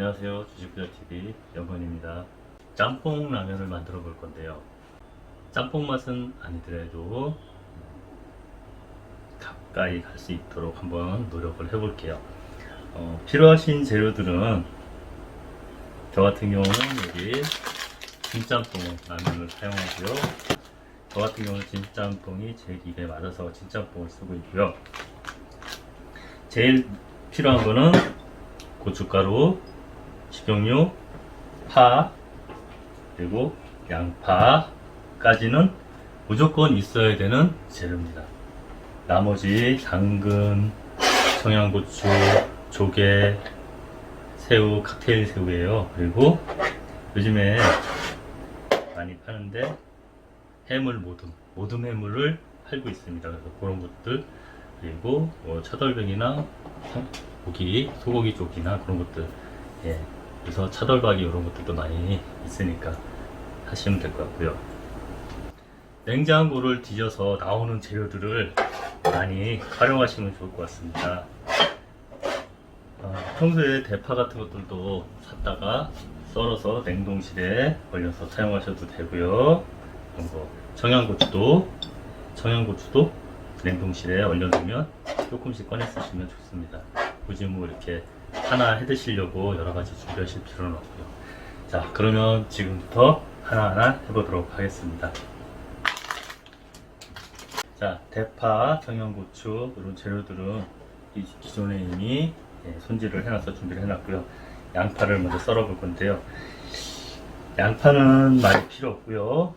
안녕하세요. 주식부자TV 영건입니다. 짬뽕 라면을 만들어 볼 건데요. 짬뽕 맛은 아니더라도 가까이 갈 수 있도록 한번 노력을 해 볼게요. 어, 필요하신 재료들은 저 같은 경우는 여기 진짬뽕 라면을 사용하고요. 저 같은 경우는 진짬뽕이 제 입에 맞아서 진짬뽕을 쓰고 있고요. 제일 필요한 거는 고춧가루, 식용유, 파, 그리고 양파까지는 무조건 있어야 되는 재료입니다. 나머지 당근, 청양고추, 조개, 새우, 칵테일 새우예요. 그리고 요즘에 많이 파는데 해물 모듬, 모듬 해물을 팔고 있습니다. 그래서 그런 것들 그리고 뭐 차돌백이나 성- 고기, 소고기 쪽이나 그런 것들 예. 그래서 차돌박이 이런 것들도 많이 있으니까 하시면 될 것 같고요. 냉장고를 뒤져서 나오는 재료들을 많이 활용하시면 좋을 것 같습니다. 어, 평소에 대파 같은 것들도 샀다가 썰어서 냉동실에 얼려서 사용하셔도 되고요. 그리고 청양고추도 청양고추도 냉동실에 얼려두면 조금씩 꺼내 쓰시면 좋습니다. 굳이 뭐 이렇게 하나 해 드시려고 여러 가지 준비하실 필요는 없고요. 자, 그러면 지금부터 하나하나 해보도록 하겠습니다. 자, 대파, 청양고추 이런 재료들은 이 기존에 이미 예, 손질을 해놔서 준비를 해놨고요. 양파를 먼저 썰어 볼 건데요. 양파는 많이 필요 없고요.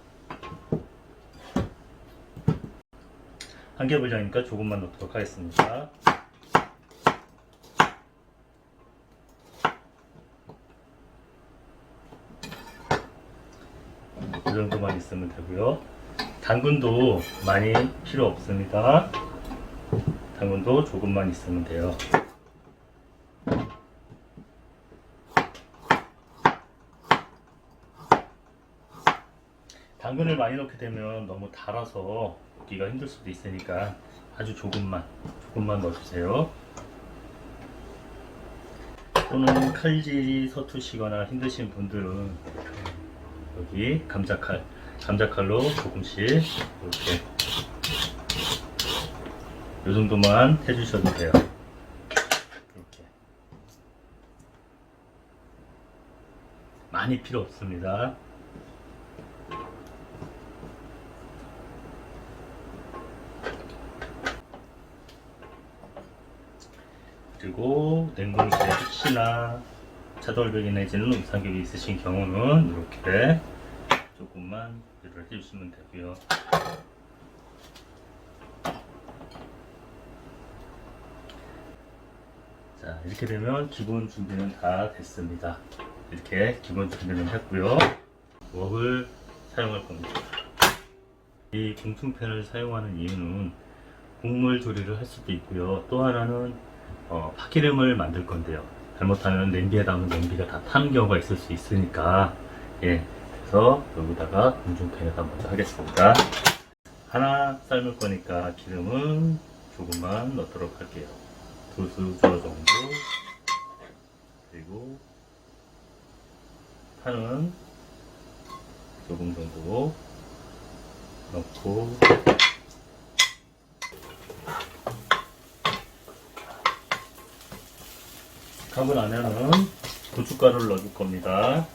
한 개 분량이니까 조금만 넣도록 하겠습니다. 그 정도만 있으면 되고요. 당근도 많이 필요 없습니다. 당근도 조금만 있으면 돼요. 당근을 많이 넣게 되면 너무 달아서 먹기가 힘들 수도 있으니까 아주 조금만 조금만 넣어주세요. 또는 칼질이 서투시거나 힘드신 분들은 여기 감자칼 감자칼로 조금씩 이렇게 이 정도만 해주셔도 돼요. 이렇게 많이 필요 없습니다. 그리고 냉동실에 혹시나 차돌백이 내지는 우상겹이 있으신 경우는 이렇게 조금만 유를 해주시면 되고요. 자 이렇게 되면 기본 준비는 다 됐습니다. 이렇게 기본 준비는 했고요. 웍을 사용할 겁니다. 이 공충팬을 사용하는 이유는 국물 조리를 할 수도 있고요. 또 하나는 어, 파기름을 만들 건데요. 잘못하면 냄비에 담으면 냄비가 다 타는 경우가 있을 수 있으니까 예, 그래서 여기다가 공중팬에다 먼저 하겠습니다. 하나 삶을 거니까 기름은 조금만 넣도록 할게요. 두 수저 정도 그리고 파는 조금 정도 넣고 컵을 안에는 고춧가루를 넣어줄 겁니다.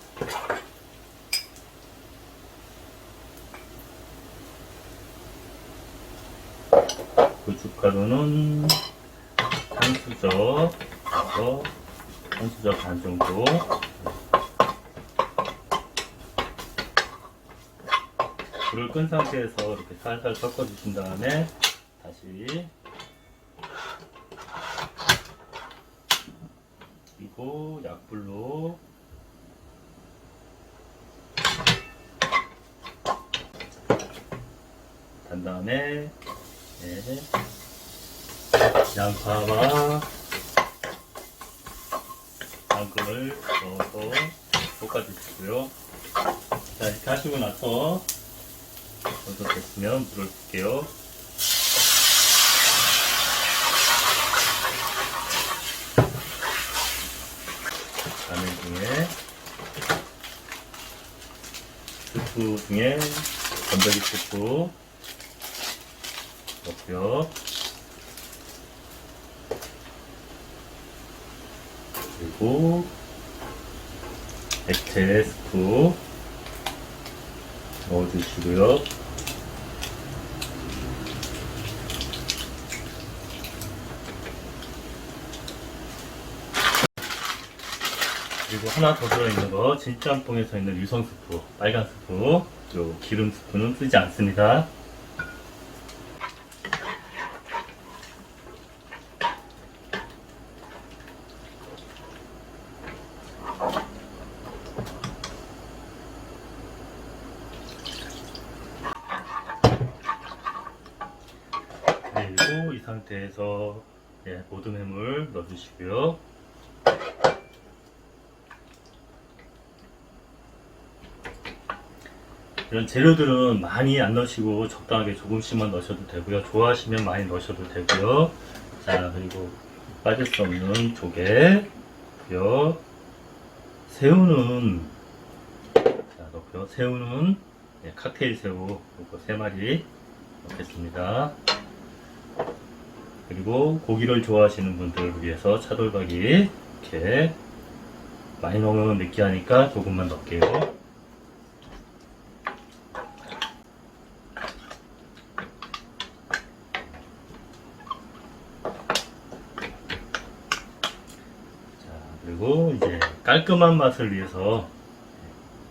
고춧가루는 한 수저, 그래서 한 수저 반 정도. 불을 끈 상태에서 이렇게 살살 섞어주신 다음에 다시 그리고 약불로 단 다음에 네, 양파와 당근을 넣어서 볶아주시고요. 자 이렇게 하시고 나서 먼저 됐으면 물을 붓게요. 라면 중에 스프 중에 건더기 스프 넣고요. 그리고 액체 스프 넣어주시고요. 그리고 하나 더 들어있는 거 진짬뽕에서 있는 유성 스프 빨간 스프 그리고 기름 스프는 쓰지 않습니다. 그리고 이 상태에서 예, 모든 해물 넣어주시고요. 이런 재료들은 많이 안 넣으시고 적당하게 조금씩만 넣으셔도 되고요. 좋아하시면 많이 넣으셔도 되고요. 자, 그리고 빠질 수 없는 조개, 고요 새우는 자, 넣고요. 새우는 예, 칵테일 새우 이거 세 마리 넣겠습니다. 그리고 고기를 좋아하시는 분들을 위해서 차돌박이 이렇게 많이 넣으면 느끼하니까 조금만 넣을게요. 자, 그리고 이제 깔끔한 맛을 위해서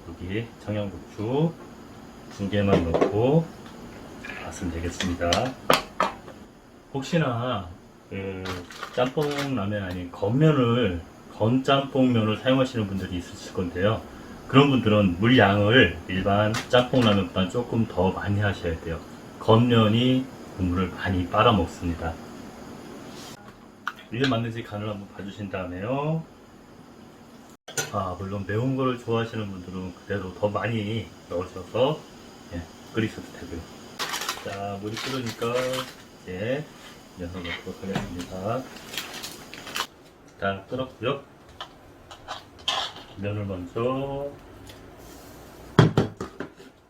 여기 청양고추 두 개만 넣고 맛은 되겠습니다. 혹시나 그 짬뽕 라면 아닌 건면을 건 짬뽕면을 사용하시는 분들이 있으실 건데요. 그런 분들은 물량을 일반 짬뽕 라면보다 조금 더 많이 하셔야 돼요. 건면이 국물을 많이 빨아먹습니다. 이게 맞는지 간을 한번 봐주신 다음에요. 아, 물론 매운 거를 좋아하시는 분들은 그대로 더 많이 넣으셔서 예, 끓이셔도 되고요. 자, 물이 끓으니까 이제 면을 넣도록 하겠습니다. 자, 끓었고요. 면을 먼저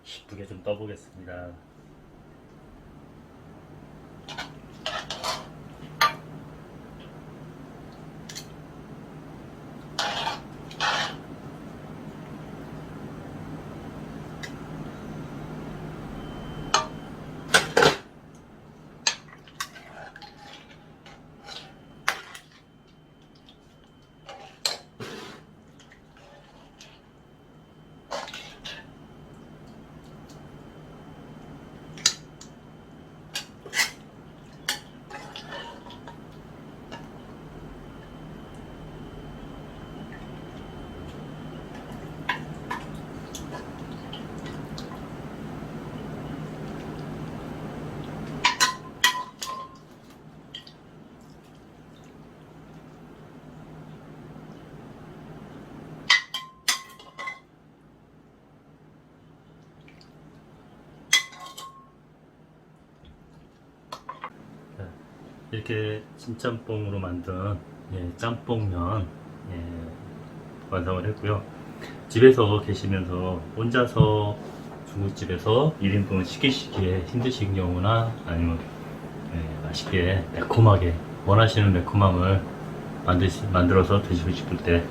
이쁘게 좀 떠보겠습니다. 이렇게 진짬뽕으로 만든 예, 짬뽕면 예, 완성을 했고요. 집에서 계시면서 혼자서 중국집에서 1인분 시키시기에 힘드신 경우나 아니면 예, 맛있게 매콤하게 원하시는 매콤함을 만드시, 만들어서 드시고 싶을 때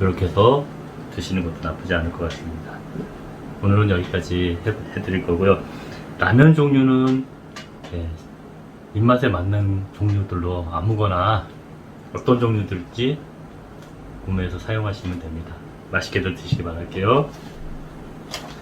이렇게 해서 드시는 것도 나쁘지 않을 것 같습니다. 오늘은 여기까지 해, 해드릴 거고요. 라면 종류는 예, 입맛에 맞는 종류들로 아무거나 어떤 종류들지 구매해서 사용하시면 됩니다. 맛있게들 드시기 바랄게요.